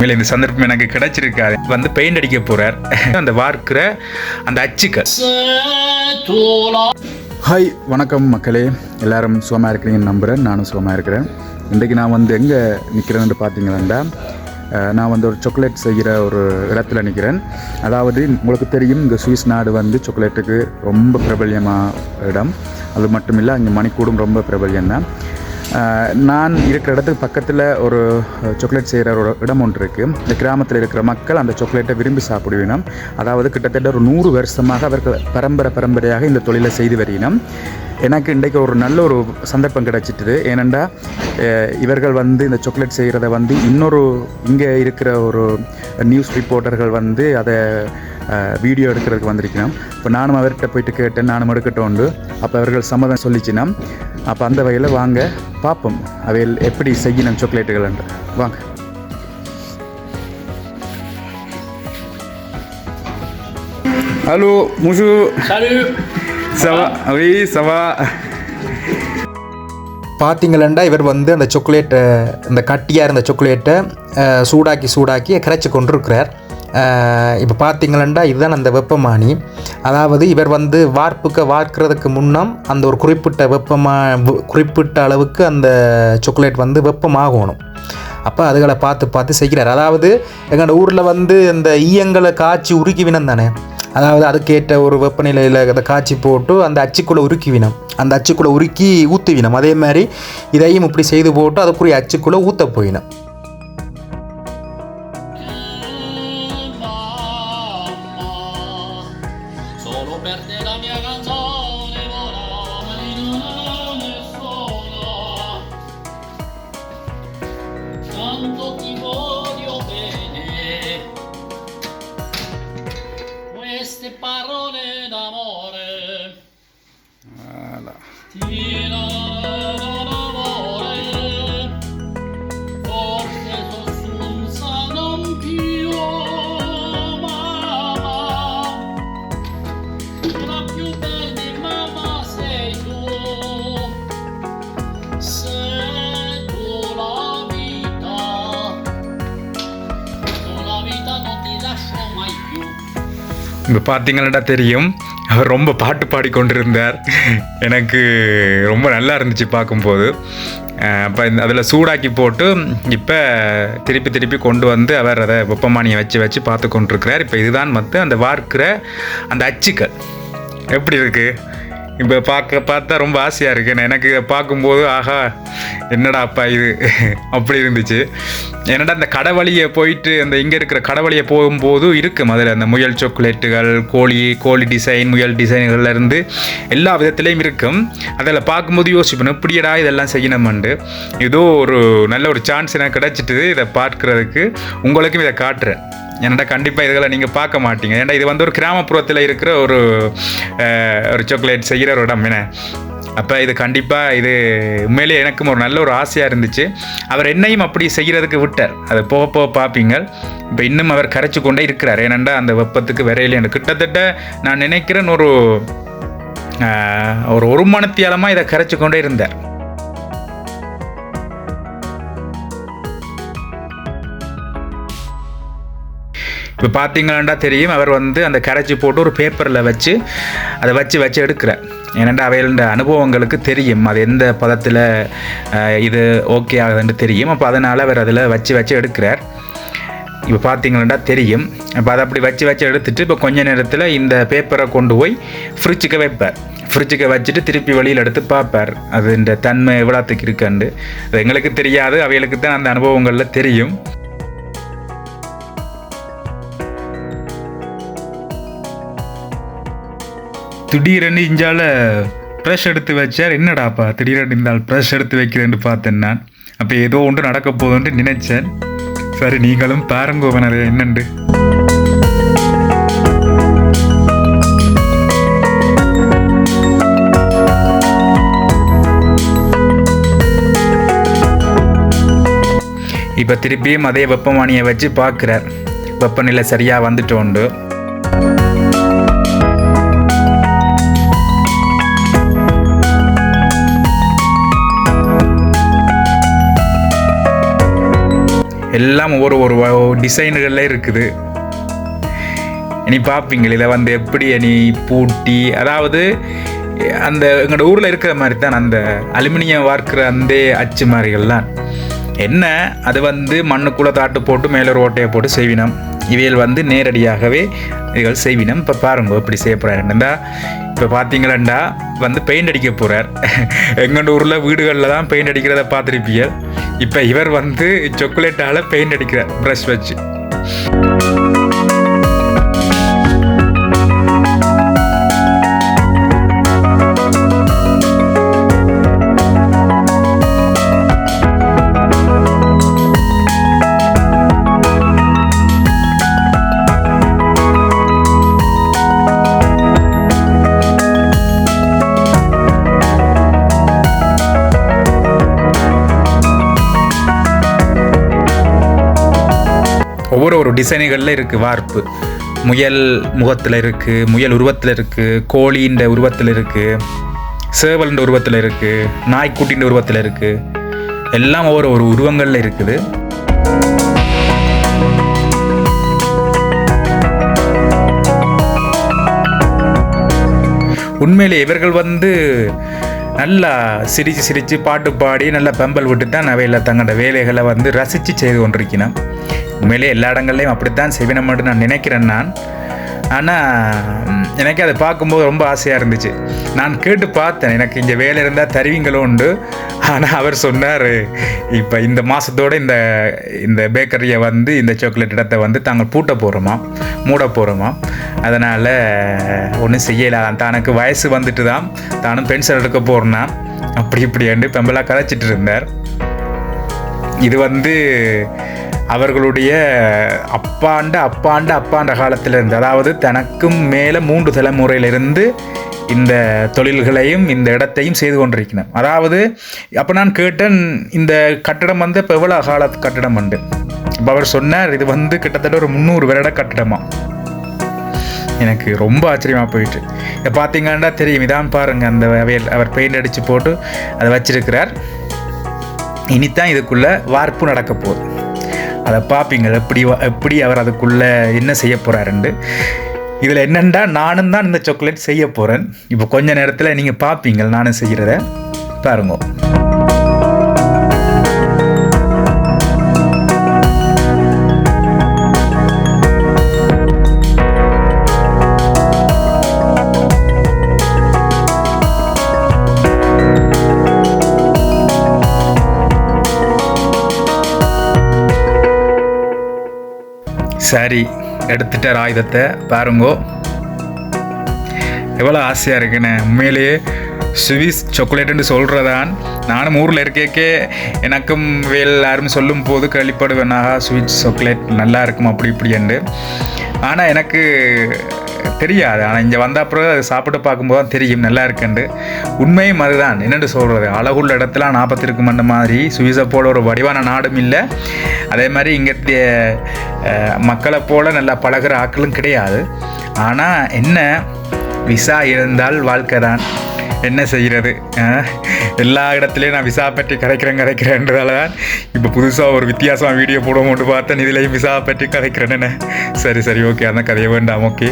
மேலே இந்த சந்தர்ப்பம் எனக்கு கிடைச்சிருக்காது. வந்து பெயிண்ட் அடிக்க போறார். அந்த வார்க்கிற அந்த அச்சுக்கள் ஹாய் வணக்கம் மக்களே. எல்லாரும் சுகமாக இருக்கிறீங்கன்னு நம்புகிறேன் நானும் சுகமாக இருக்கிறேன். இன்றைக்கு நான் வந்து எங்கே நிற்கிறேன்னு பார்த்தீங்கன்னா நான் வந்து ஒரு சாக்லேட் செய்கிற ஒரு இடத்துல நிற்கிறேன் அதாவது உங்களுக்கு தெரியும் இந்த சுவிஸ் நாடு வந்து சாக்லேட்டுக்கு ரொம்ப பிரபல்யமாக இடம். அது மட்டும் இல்லை அங்கே மணிக்கூடும் ரொம்ப பிரபல்யம் தான் நான் இருக்கிற இடத்துக்கு பக்கத்தில் ஒரு சாக்லேட் செய்கிற ஒரு இடம் ஒன்று இருக்குது இந்த கிராமத்தில் இருக்கிற மக்கள் அந்த சாக்லேட்டை விரும்பி சாப்பிடுவினம் அதாவது கிட்டத்தட்ட ஒரு நூறு வருஷமாக அவர்கள் பரம்பரை பரம்பரையாக இந்த தொழிலை செய்து வருகினம் எனக்கு இன்றைக்கு ஒரு நல்ல ஒரு சந்தர்ப்பம் கிடச்சிட்டுது. ஏனெண்டா இவர்கள் வந்து இந்த சாக்லேட் செய்கிறத வந்து இன்னொரு இங்கே இருக்கிற ஒரு நியூஸ் ரிப்போர்ட்டர்கள் வந்து அதை வீடியோ எடுக்கிறதுக்கு வந்திருக்கணும் இப்போ நானும் அவர்கிட்ட போயிட்டு கேட்டேன் நானும் எடுக்கட்டோண்டு அப்போ அவர்கள் சம்மதம் சொல்லிச்சினா அப்போ அந்த வகையில் வாங்க பார்ப்போம் அவையில் எப்படி செய்யணும் சாக்லேட்டுகள் என்று. வாங்க. ஹலோ முஷு Salut. சவா oui சவா பார்த்தீங்களா இவர் வந்து அந்த சாக்லேட்டை இந்த கட்டியாக இருந்த சாக்லேட்டை சூடாக்கி சூடாக்கி கரைச்சி கொண்டிருக்கிறார். இப்போ பார்த்தீங்களா இதுதான் அந்த வெப்பமானி. அதாவது இவர் வந்து வார்ப்புக்க வார்க்கிறதுக்கு முன்னம் அந்த ஒரு குறிப்பிட்ட வெப்பமா குறிப்பிட்ட அளவுக்கு அந்த சாக்லேட் வந்து வெப்பமாகணும். அப்போ அதுகளை பார்த்து பார்த்து செய்கிறார். அதாவது எங்களோட ஊரில் வந்து இந்த ஈயங்களை காய்ச்சி உருக்கி வினம் தானே? அதாவது அதுக்கேற்ற ஒரு வெப்பநிலையில் அதை காய்ச்சி போட்டு அந்த அச்சுக்குள்ளே உருக்கி வினம். அந்த அச்சுக்குள்ளே உருக்கி ஊற்றி வினம். அதே மாதிரி இதையும் இப்படி செய்து போட்டு அதுக்குரிய அச்சுக்குள்ளே ஊற்ற போயினோம். Bartolomeo Gonzalez. இப்போ பார்த்தீங்கன்னா தெரியும். அவர் ரொம்ப பாட்டு பாடிக்கொண்டிருந்தார் எனக்கு ரொம்ப நல்லா இருந்துச்சு பார்க்கும்போது. அப்போ இந்த அதில் சூடாக்கி போட்டு இப்போ திருப்பி திருப்பி கொண்டு வந்து அவர் அதை வெப்பமானியை வச்சு வச்சு பார்த்து கொண்டிருக்கிறார். இப்போ இதுதான் வந்து அந்த வார்க்கிற அந்த அச்சுக்கள். எப்படி இருக்குது இப்போ பார்க்க பார்த்தா ரொம்ப ஆசையாக இருக்கு. எனக்கு இதை பார்க்கும்போது ஆஹா என்னடா அப்பா இது? அப்படி இருந்துச்சு. என்னடா அந்த கடவழியை போயிட்டு அந்த இங்கே இருக்கிற கடவழியை போகும்போது இருக்கும் அதில் அந்த முயல் சாக்லேட்டுகள் கோழி கோழி டிசைன் முயல் டிசைன்கள்லேருந்து எல்லா விதத்துலேயும் இருக்கும். அதில் பார்க்கும்போது யோசிப்பேன் இப்படியடா இதெல்லாம் செய்யணுமெண்டு ஏதோ ஒரு நல்ல ஒரு சான்ஸ் எனக்கு கிடச்சிட்டு இதை பார்க்குறதுக்கு. உங்களுக்கும் இதை காட்டுறேன். என்னடா கண்டிப்பாக இதுகளை நீங்கள் பார்க்க மாட்டீங்க. ஏன்னா இது வந்து ஒரு கிராமப்புறத்தில் இருக்கிற ஒரு ஒரு சாக்லேட் செய்கிற ஒரு இடம். என்ன? அப்போ இது கண்டிப்பாக இது உண்மையிலேயே எனக்கும் ஒரு நல்ல ஒரு ஆசையாக இருந்துச்சு. அவர் என்னையும் அப்படி செய்கிறதுக்கு விட்டார். அது போக போக பார்ப்பீங்க இப்போ இன்னும் அவர் கரைச்சி கொண்டே இருக்கிறார். ஏனெண்டா அந்த வெப்பத்துக்கு விரையில எனக்கு கிட்டத்தட்ட நான் நினைக்கிறேன் ஒரு ஒரு ஒரு மணத்தியாலமாக இதை கரைச்சி கொண்டே இருந்தார். இப்போ பார்த்தீங்களாண்டா தெரியும். அவர் வந்து அந்த கரைச்சி போட்டு ஒரு பேப்பரில் வச்சு அதை வச்சு வச்சு எடுக்கிறார். ஏனெண்டா அவையில அனுபவங்களுக்கு தெரியும். அது எந்த பதத்தில் இது ஓகே ஆகுதுன்னு தெரியும். அப்போ அதனால் அவர் அதில் வச்சு வச்சு எடுக்கிறார். இப்போ பார்த்தீங்கன்னா தெரியும். இப்போ அதை அப்படி வச்சு வச்சு எடுத்துட்டு இப்போ கொஞ்ச நேரத்தில் இந்த பேப்பரை கொண்டு போய் ஃப்ரிட்ஜுக்கு வைப்பார். ஃப்ரிட்ஜுக்கு வச்சுட்டு திருப்பி வெளியில் எடுத்து பார்ப்பார். அது இந்த தன்மை எவ்வளோத்துக்கு இருக்கண்டு. அது எங்களுக்கு தெரியாது. அவைகளுக்கு தான் அந்த அனுபவங்களில் தெரியும். திடீரென்னு இஞ்சால ப்ரெஷ் எடுத்து வச்சார். என்னடாப்பா திடீரென்னு இந்த ப்ரெஷ் எடுத்து வைக்கிறேன்னு பார்த்தேன் நான். அப்போ ஏதோ ஒன்று நடக்க போகுதுன்ட்டு நினைச்சேன். சரி நீங்களும் பாருங்க அது என்னண்டு? இப்போ திருப்பியும் அதே வெப்பமானியை வச்சு பார்க்குறார். வெப்பநிலை சரியாக வந்துட்டோண்டு. எல்லாம் ஒவ்வொரு ஒரு டிசைனுகளில் இருக்குது. இனி பார்ப்பீங்களே இதை வந்து எப்படி நீ பூட்டி அதாவது அந்த எங்களோட ஊரில் இருக்கிற மாதிரி தான் அந்த அலுமினியம் வார்க்கிற அந்த அச்சு மாதிரிகள்லாம். என்ன அது வந்து மண்ணுக்குள்ளே தாட்டு போட்டு மேலே ஒரு ஓட்டையை போட்டு செய்வினம். இவைகள் வந்து நேரடியாகவே இவைகள் செய்வினம். இப்போ பாருங்க எப்படி செய்யப்படுறாங்க இப்போ பார்த்தீங்களா வந்து பெயிண்ட் அடிக்க போகிறார் எங்கள் ஊரில் வீடுகளில் தான் பெயிண்ட் அடிக்கிறத பார்த்துருப்பீங்க. இப்போ இவர் வந்து சாக்லேட்டால் பெயிண்ட் அடிக்கிறார் ப்ரஷ் வச்சு. டிசைனுகளில் இருக்குது வார்ப்பு. முயல் முகத்தில் இருக்குது முயல் உருவத்தில் இருக்குது கோழின்ற உருவத்தில் இருக்குது சேவல்ன்ற உருவத்தில் இருக்குது நாய்க்குட்டின்ற உருவத்தில் இருக்குது எல்லாம் ஒவ்வொரு ஒரு உருவங்களில் இருக்குது. உண்மையிலே இவர்கள் வந்து நல்லா சிரித்து சிரித்து பாட்டு பாடி நல்லா பெம்பல் விட்டு தான் அவையில் தங்களோட வேலைகளை வந்து ரசித்து செய்து கொண்டிருக்கணும் உண்மையிலே எல்லா இடங்கள்லையும் அப்படித்தான் செய்வினம் மட்டும் நான் நினைக்கிறேன் நான். ஆனால் எனக்கு அதை பார்க்கும்போது ரொம்ப ஆசையாக இருந்துச்சு. நான் கேட்டு பார்த்தேன். எனக்கு இங்கே வேலை இருந்தால் தருவீங்களோ உண்டு. ஆனால் அவர் சொன்னார் இப்போ இந்த மாதத்தோட இந்த இந்த பேக்கரியை வந்து இந்த சாக்லேட் இடத்தை வந்து தாங்கள் பூட்ட போகிறோமா மூட போகிறோமா அதனால் ஒன்றும் செய்யலாம் தனக்கு வயசு வந்துட்டு தான் தானும் பென்சில் எடுக்க போகிறேன்னா அப்படி இப்படியாண்டு பெம்பலாக கதைச்சிட்டு இருந்தார். இது வந்து அவர்களுடைய அப்பாண்ட அப்பாண்ட அப்பாண்ட காலத்திலிருந்து அதாவது தனக்கும் மேலே மூன்று தலைமுறையிலிருந்து இந்த தொழில்களையும் இந்த இடத்தையும் செய்து கொண்டிருக்கணும் அதாவது அப்போ நான் கேட்டேன் இந்த கட்டடம் வந்து இப்போ எவ்வளோ கால கட்டடம் உண்டு? இப்போ அவர் சொன்னார் இது வந்து கிட்டத்தட்ட ஒரு முந்நூறு வருட கட்டடமா. எனக்கு ரொம்ப ஆச்சரியமாக போயிட்டு இதை பார்த்தீங்கன்னா தெரியும் இதான் பாருங்கள் அந்த வயல் அவர் பெயிண்ட் அடித்து போட்டு அதை வச்சிருக்கிறார். இனித்தான் இதுக்குள்ளே வார்ப்பு நடக்க போகுது. அதை பார்ப்பீங்க. எப்படி எப்படி அவர் அதுக்குள்ளே என்ன செய்ய போகிறாருண்டு இதில் என்னென்னா நானும் தான் இந்த சாக்லேட் செய்ய போகிறேன் இப்போ கொஞ்ச நேரத்தில் நீங்கள் பார்ப்பீங்க நானும் செய்கிறத. பாருங்க. சரி எடுத்துட்டார் ஆயுதத்தை பாருங்கோ. எவ்வளோ ஆசையாக இருக்குண்ணே உண்மையிலேயே சுவிஸ் சாக்லேட்டுன்னு சொல்கிறதான் நானும் ஊரில் இருக்கேக்கே. எனக்கும் வேல் எல்லாரும் சொல்லும் போது கழிப்படுவேனாக ஸ்வீட் சாக்லேட் நல்லா இருக்கும் அப்படி இப்படின்ட்டு ஆனால் எனக்கு தெரியாது. ஆனால் இங்கே வந்த அப்புறம் அது சாப்பிட்டு பார்க்கும்போது தான் தெரியும் நல்லா இருக்குண்டு உண்மையும் அதுதான். என்னென்று சொல்கிறது அழகுள்ள இடத்துல நாற்பத்தி இருக்கும் அந்த மாதிரி. சுவிஸை போல ஒரு வடிவான நாடும் இல்லை. அதே மாதிரி இங்கே மக்களை போல் நல்லா பழகுற ஆட்களும் கிடையாது. ஆனால் என்ன விசா இருந்தால் வாழ்க்கை தான். என்ன செய்கிறது? எல்லா இடத்துலையும் நான் விசா பற்றி கரைக்கிறேன் கரைக்கிறேன்றதால தான் இப்போ புதுசாக ஒரு வித்தியாசமாக வீடியோ போடுவோம்னு பார்த்தேன் இதுலேயும் விசா பற்றி கரைக்கிறேன்னு சரி சரி ஓகே அந்த கதையை வேண்டாம் ஓகே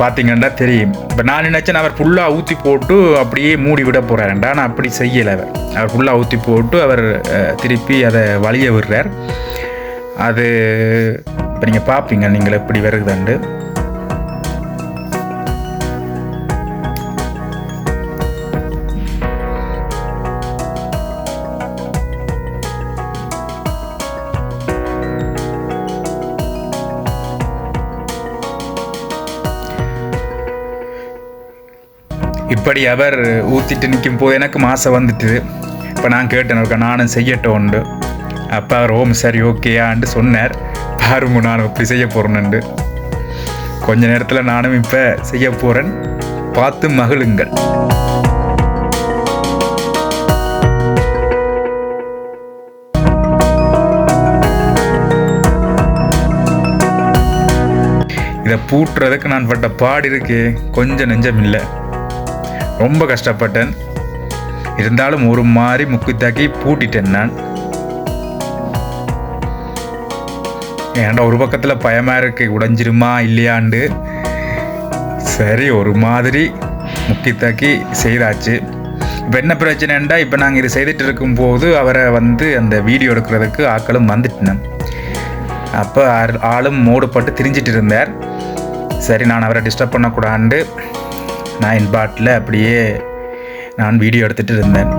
பார்த்தீங்கன்னா தெரியும். இப்போ நான் நினச்சேன் அவர் ஃபுல்லாக ஊற்றி போட்டு அப்படியே மூடி விட போகிறாருண்டா நான் அப்படி செய்யலை அவர். அவர் ஃபுல்லாக ஊற்றி போட்டு அவர் திருப்பி அதை வழிய விடுறார். அது இப்போ நீங்கள் பார்ப்பீங்க நீங்கள் எப்படி வருதுண்டு இப்படி அவர் ஊற்றிட்டு நிற்கும் போது எனக்கு ஆசை வந்துட்டு இப்போ நான் கேட்டேன் இருக்கேன் நானும் செய்யட்டும் உண்டு அப்போ அவர் ஓம் சரி ஓகேயான்ட்டு சொன்னார். பாருங்க நான் இப்படி செய்ய போகிறேன்னு கொஞ்ச நேரத்தில் நானும் இப்போ செய்ய போகிறேன் பார்த்து மகிழுங்கள். இதை பூட்டுறதுக்கு நான் பட்ட பாடு இருக்கு. கொஞ்சம் நெஞ்சம் இல்லை. ரொம்ப கஷ்டப்பட்டேன். இருந்தாலும் ஒரு மாதிரி முக்குத்தாக்கி பூட்டிட்டேன் நான். ஏன்டா ஒரு பக்கத்தில் பயமாக இருக்கு உடைஞ்சிருமா இல்லையாண்டு. சரி ஒரு மாதிரி முக்கித்தாக்கி செய்தாச்சு. இப்போ என்ன பிரச்சனைண்டா இப்போ நாங்கள் இது செய்துட்டு இருக்கும்போது அவரை வந்து அந்த வீடியோ எடுக்கிறதுக்கு ஆக்களும் வந்துட்டினேன் அப்போ ஆள்- ஆளும் மூடுபட்டு திரிஞ்சிட்டு இருந்தார். சரி நான் அவரை டிஸ்டர்ப் பண்ணக்கூடாண்டு. நான் என் பாட்டில் அப்படியே நான் வீடியோ எடுத்துகிட்டு இருந்தேன்.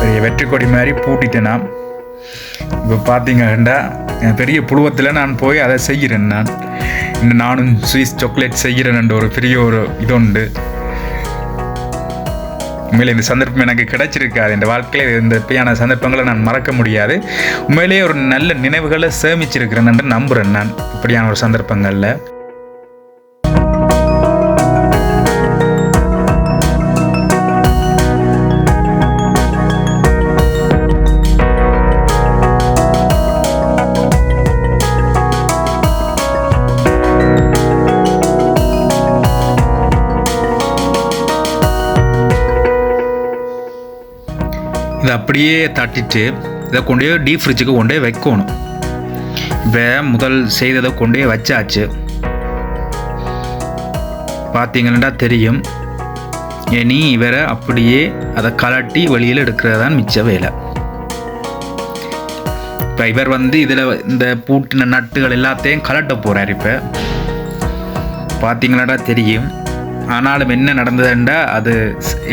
பெரிய கொடி மாதிரி பூட்டிட்டேன் நான். இப்போ பார்த்தீங்கன்னா என் பெரிய புழுவத்தில் நான் போய் அதை செய்கிறேன் நான். நானும் ஸ்வீஸ் சாக்லேட் செய்கிறேன் ஒரு பெரிய ஒரு இது உண்டு உண்மையிலே இந்த சந்தர்ப்பம் எனக்கு கிடைச்சிருக்காது. இந்த வாழ்க்கையில் இந்த இப்படியான சந்தர்ப்பங்களை நான் மறக்க முடியாது. உண்மையிலேயே ஒரு நல்ல நினைவுகளை சேமிச்சிருக்கிறேன் என்று நம்புகிறேன் நான். இப்படியான ஒரு சந்தர்ப்பங்களில். அப்படியே தட்டிட்டு இதை கொண்டு போய் டீப் ஃப்ரிட்ஜுக்கு கொண்டு போய் வைக்கணும். இப்போ முதல் செய்ததை கொண்டு போய் வச்சாச்சு. பார்த்தீங்கன்னா தெரியும். இனி இவரை அப்படியே அதை கலட்டி வெளியில் எடுக்கிறது தான் மிச்ச வேலை. இப்போ இவர் வந்து இதில் இந்த பூட்டின நட்டுகள் எல்லாத்தையும் கலட்ட போகிறார் இப்போ. பார்த்தீங்களாடா தெரியும். ஆனாலும் என்ன நடந்ததுண்டா? அது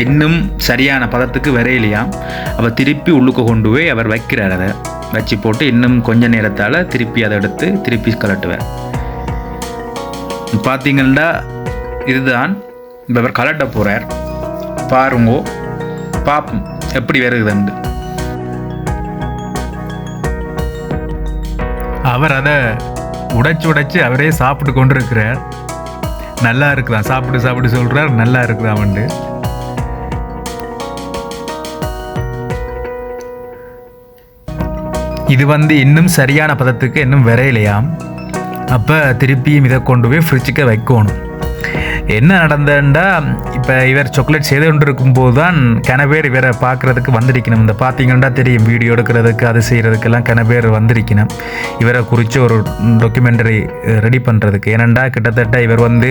இன்னும் சரியான பதத்துக்கு வரையிலையாம் அவர் திருப்பி உள்ளுக்கு கொண்டு போய் அவர் வைக்கிறார் அதை. வச்சு போட்டு இன்னும் கொஞ்ச நேரத்தால் திருப்பி அதை எடுத்து திருப்பி கலட்டுவார் பார்த்தீங்கன்னா இதுதான். இப்போ அவர் கலட்ட போகிறார் பாருங்கோ பார்ப்போம் எப்படி வருகுதுண்டு அவர் அதை உடைச்சு உடைச்சு அவரே சாப்பிட்டு கொண்டு இருக்கிறார் நல்லா இருக்கிறான் சாப்பிட்டு சாப்பிட்டு சொல்கிறார் நல்லா இருக்கிறான் வந்து இது வந்து இன்னும் சரியான பதத்துக்கு இன்னும் விரையிலையாம். அப்போ திருப்பியும் இதை கொண்டு போய் ஃப்ரிட்ஜுக்கு வைக்கணும். என்ன நடந்தேன்டா இப்போ இவர் சாக்லேட் செய்து கொண்டு இருக்கும்போது தான் கன பேர் இவரை பார்க்குறதுக்கு வந்திருக்கணும். இந்த பார்த்தீங்கன்னா தெரியும் வீடியோ எடுக்கிறதுக்கு அது செய்கிறதுக்கெல்லாம் கன பேர் வந்திருக்கணும். இவரை குறித்து ஒரு டாக்குமெண்ட்ரி ரெடி பண்ணுறதுக்கு ஏனண்டா கிட்டத்தட்ட இவர் வந்து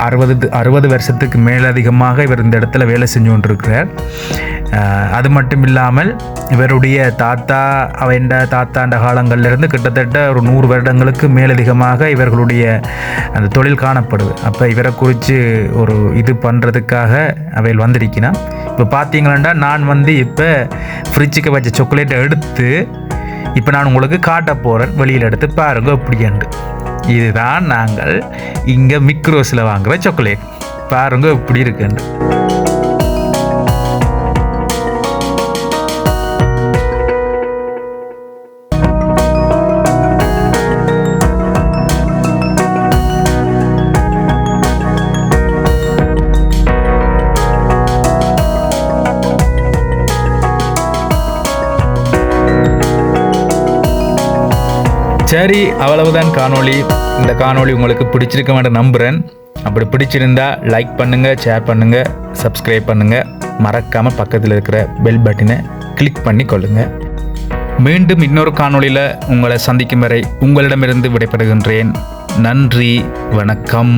அறுபது அறுபது வருஷத்துக்கு மேலதிகமாக இவர் இந்த இடத்துல வேலை செஞ்சு கொண்டிருக்கிறார் அது மட்டும் இல்லாமல் இவருடைய தாத்தா அவண்ட தாத்தாண்ட காலங்கள்லேருந்து கிட்டத்தட்ட ஒரு நூறு வருடங்களுக்கு மேலதிகமாக இவர்களுடைய அந்த தொழில் காணப்படுது. அப்போ இவரை குறித்து ஒரு இது பண்ணுறதுக்காக அவையில் வந்திருக்கினா இப்போ பார்த்தீங்களா நான் வந்து இப்போ ஃப்ரிட்ஜுக்கு வச்ச சாக்லேட்டை எடுத்து இப்போ நான் உங்களுக்கு காட்ட போகிறேன் வெளியில் எடுத்து பாருங்க என்று இதுதான் நாங்கள் இங்கே மிக்ரோஸில் வாங்குகிற சாக்லேட் பாருங்க இப்படி இருக்குன்னு. சரி அவ்வளவுதான் காணொளி. இந்த காணொளி உங்களுக்கு பிடிச்சிருக்க வேண்ட நம்புகிறேன் அப்படி பிடிச்சிருந்தா லைக் பண்ணுங்கள் ஷேர் பண்ணுங்கள் சப்ஸ்கிரைப் பண்ணுங்கள் மறக்காமல் பக்கத்தில் இருக்கிற பெல் பட்டனை கிளிக் பண்ணி கொள்ளுங்கள் மீண்டும் இன்னொரு காணொளியில் உங்களை சந்திக்கும் வரை உங்களிடமிருந்து விடைபெறுகின்றேன். நன்றி வணக்கம்.